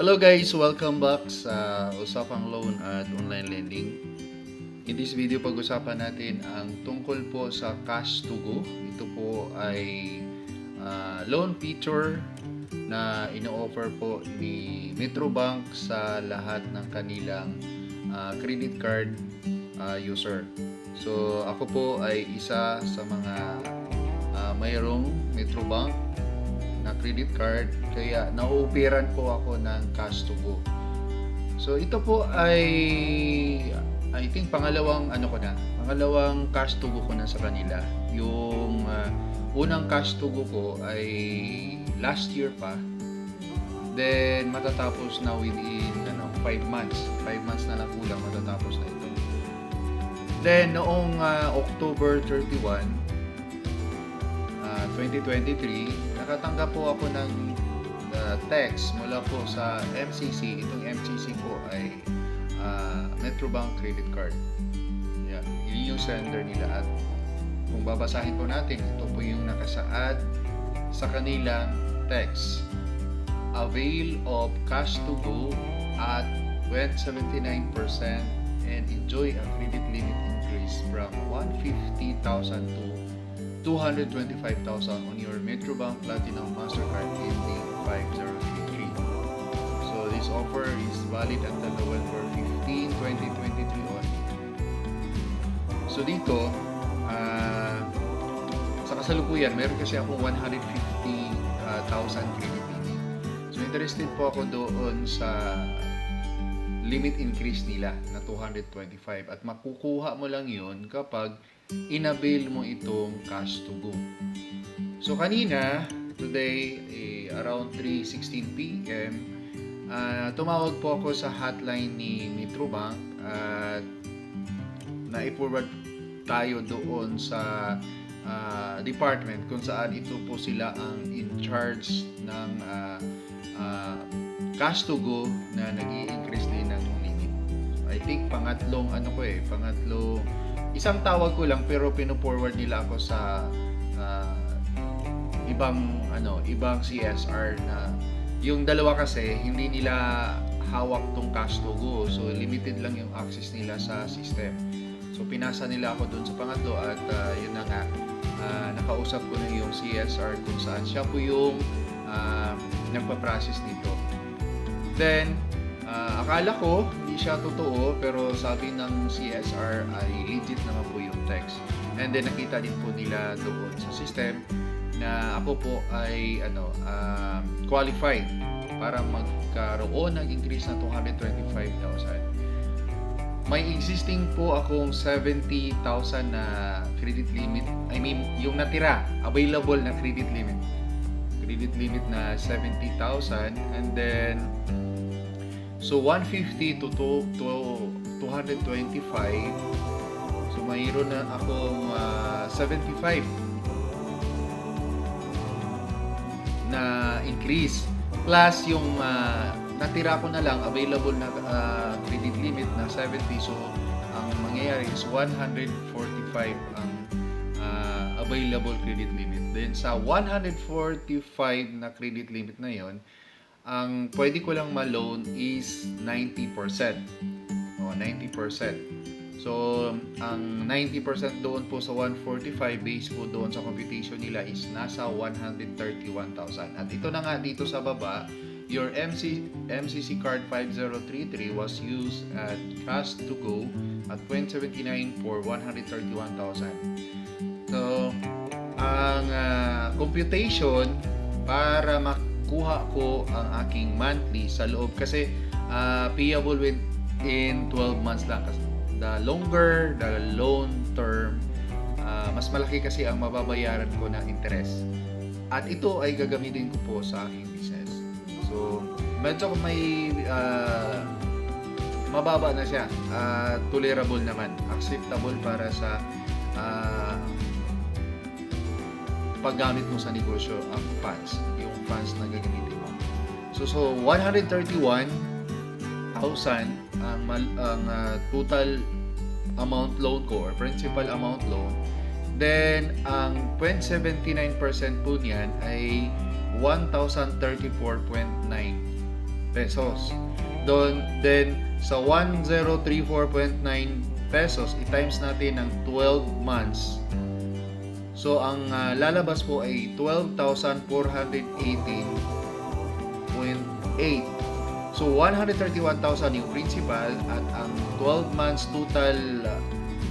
Hello guys, welcome back sa Usapang Loan at Online Lending. In this video, pag-usapan natin ang tungkol po sa Cash to Go. Ito po ay ah, loan feature na ino-offer po ni Metrobank sa lahat ng kanilang ah, credit card ah, user. So ako po ay isa sa mga ah, mayroong Metrobank na credit card kaya nauupiran po ako ng cash to go. So ito po ay I think pangalawang ano ko na, pangalawang cash to go ko na sa kanila. Yung ah, unang cash to go ko ay last year pa. Then matatapos na within ano 5 months. 5 months na lang kulang matatapos na ito. Then noong ah, October 31 ah, 2023, nakatanggap po ako ng ah, text mula po sa MCC. Itong MCC po ay ah, Metrobank Credit Card. Yan, yun yung sender nila at kung babasahin po natin, ito po yung nakasaad sa kanilang text. Avail of cash to go at 79% and enjoy a credit limit increase from 150,000 to 225,000 on your Metrobank Platinum Mastercard ending 5033. So this offer is valid until November 15, 2023 only. So dito, ah, sa kasalukuyan, meron kasi akong 150,000 credit limit. So interested po ako doon sa limit increase nila na 225 at makukuha mo lang yun kapag inabil mo itong cash to go. So kanina, today eh, around 3:16 PM, ah, tumawag po ako sa hotline ni Metrobank at na-forward tayo doon sa ah, department kung saan ito po sila ang in charge ng ah, ah, cash to go na nag increase din ng limit. I think pangatlong ano ko eh, pangatlo isang tawag ko lang pero pino-forward nila ako sa ah, ibang ano, ibang CSR na yung dalawa kasi hindi nila hawak tong cash to go. So limited lang yung access nila sa system. So pinasa nila ako doon sa pangatlo at ah, yun na nga ah, nakausap ko na yung CSR kung saan siya po yung ah, nagpa-process nito. Then, ah, akala ko hindi siya totoo pero sabi ng CSR ay legit naman po yung text. And then nakita din po nila doon sa system na ako po ay ano um, qualified para magkaroon ng increase na 225,000. May existing po akong 70,000 na credit limit. I mean, yung natira, available na credit limit. Credit limit na 70,000 and then so 150 to, to, to 225 so mayroon na akong ah, 75 na increase. Plus yung ah, natira ko na lang available na ah, credit limit na 70 so ang mangyayari is 145 ang ah, available credit limit. Then sa 145 na credit limit na yon ang pwede ko lang ma-loan is 90% o 90% So, ang 90% doon po sa 145 base po doon sa computation nila is nasa 131,000. At ito na nga dito sa baba, your MC, MCC card 5033 was used at cash to go at 0.79 for 131,000. So, ang ah, computation para makuha ko ang aking monthly sa loob kasi ah, payable within 12 months lang kasi the longer the loan term, ah, mas malaki kasi ang mababayaran ko na interest. At ito ay gagamitin ko po sa aking business. So, medyo may ah, mababa na siya. Ah, tolerable naman. Acceptable para sa ah, paggamit mo sa negosyo ang funds. Yung funds na gagamitin mo. So, so 131 1,000 ang, ang ah, total amount loan ko or principal amount loan. Then, ang 0.79% po niyan ay 1,034.9 pesos. Don, then, sa 1034.9 pesos, i-times natin ng 12 months. So, ang ah, lalabas po ay 12,418.8. So, 131,000 yung principal at ang 12 months total ah,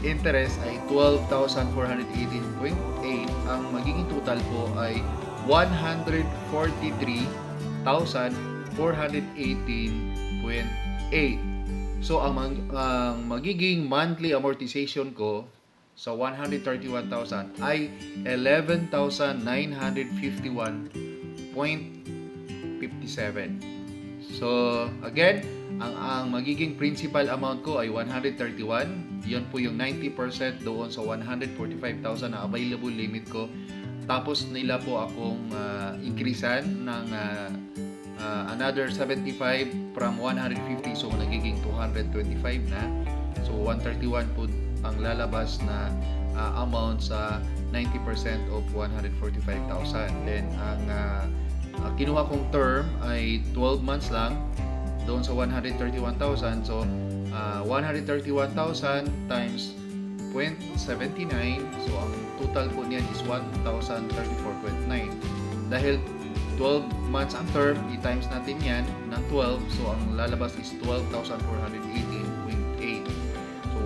interest ay 12,418.8. Ang magiging total po ay 143,418.8. So, ang, mag- ang magiging monthly amortization ko sa 131,000 ay 11,951.57. So, again, ang, ang magiging principal amount ko ay 131. Yun po yung 90% doon sa 145,000 na available limit ko. Tapos nila po akong uh, increasean ng uh, uh, another 75 from 150 so nagiging 225 na. So 131 po ang lalabas na uh, amount sa 90% of 145,000. Then ang uh, uh, kinuha kong term ay 12 months lang doon sa 131,000. So uh, 131,000 times 0.79 so ang total po niyan is 1,034.9 dahil 12 months ang term i-times natin yan ng 12 so ang lalabas is 12,418.8 so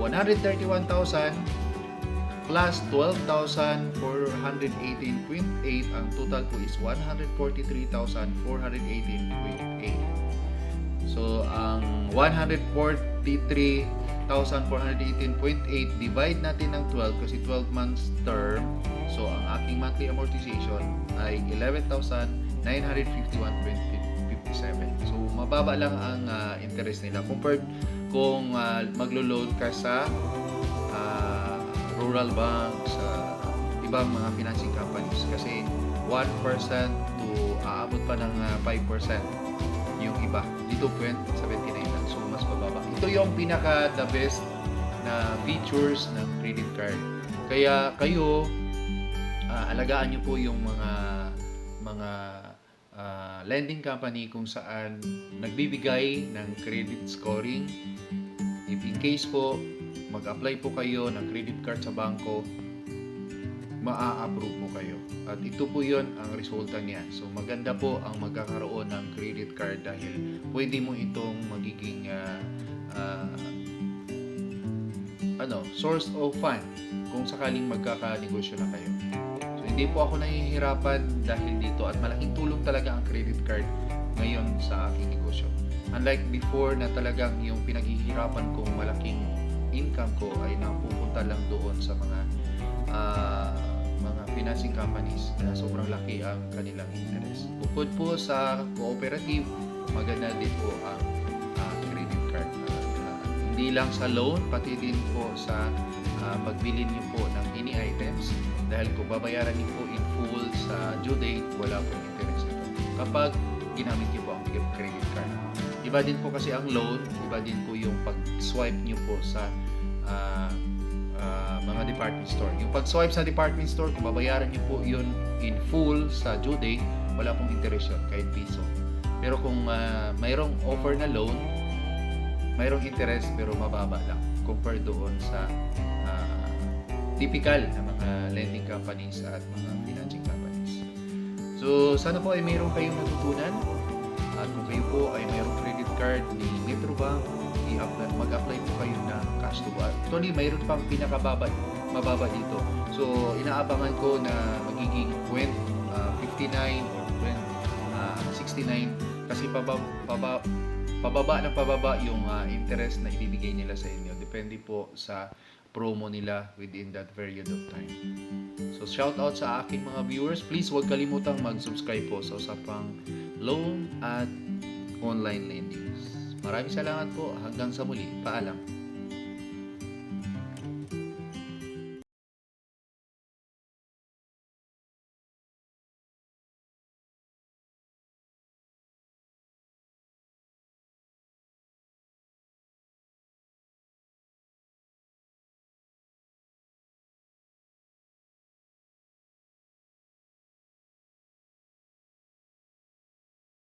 131,000 plus 12,418.8 ang total po is 143,418.8 so ang 143,418.8 divide natin ng 12 kasi 12 months term. So ang aking monthly amortization ay 11,951.57 so mababa lang ang ah, interest nila compared kung uh, maglo-loan ka sa ah, rural bank sa ibang mga financing companies kasi 1% to aabot pa ng ah, 5% yung iba. Dito 0.79 lang. So, mas mababa. Ito yung pinaka the best na features ng credit card. Kaya kayo, ah, alagaan nyo po yung mga mga ah, lending company kung saan nagbibigay ng credit scoring. If in case po, mag-apply po kayo ng credit card sa bangko, maa-approve po kayo. At ito po yon ang resulta niya. So maganda po ang magkakaroon ng credit card dahil pwede mo itong magiging ah, ah, ano, source of fund kung sakaling magkakanegosyo na kayo. Hindi po ako nahihirapan dahil dito at malaking tulong talaga ang credit card ngayon sa aking negosyo. Unlike before na talagang yung pinaghihirapan kong malaking income ko ay napupunta lang doon sa mga ah, mga financing companies na sobrang laki ang kanilang interest. Bukod po sa cooperative, maganda din po ang ah, credit card. At, ah, hindi lang sa loan, pati din po sa ah, pagbili niyo po ng any items dahil kung babayaran niyo po in full sa due date, wala pong interest ito. Kapag ginamit niyo po ang credit card. Iba din po kasi ang loan, iba din po yung pag-swipe niyo po sa ah, ah, mga department store. Yung pag-swipe sa department store, kung babayaran niyo po yun in full sa due date, wala pong interest yun, kahit piso. Pero kung ah, mayroong offer na loan, mayroong interest pero mababa lang compared doon sa typical na mga lending companies at mga financing companies. So, sana po ay mayroon kayong natutunan at kung kayo po ay mayroong credit card ni Metrobank, i-apply, mag-apply po kayo ng cash to buy. Actually, mayroon pang pinakababa mababa dito. So, inaabangan ko na magiging 20, ah, 59 or 20, ah, 69 kasi pababa, pababa, pababa ng pababa yung ah, interest na ibibigay nila sa inyo. Depende po sa promo nila within that period of time. So, shout out sa aking mga viewers. Please huwag kalimutang mag-subscribe po sa usapang loan at online lending. Maraming salamat po. Hanggang sa muli. Paalam.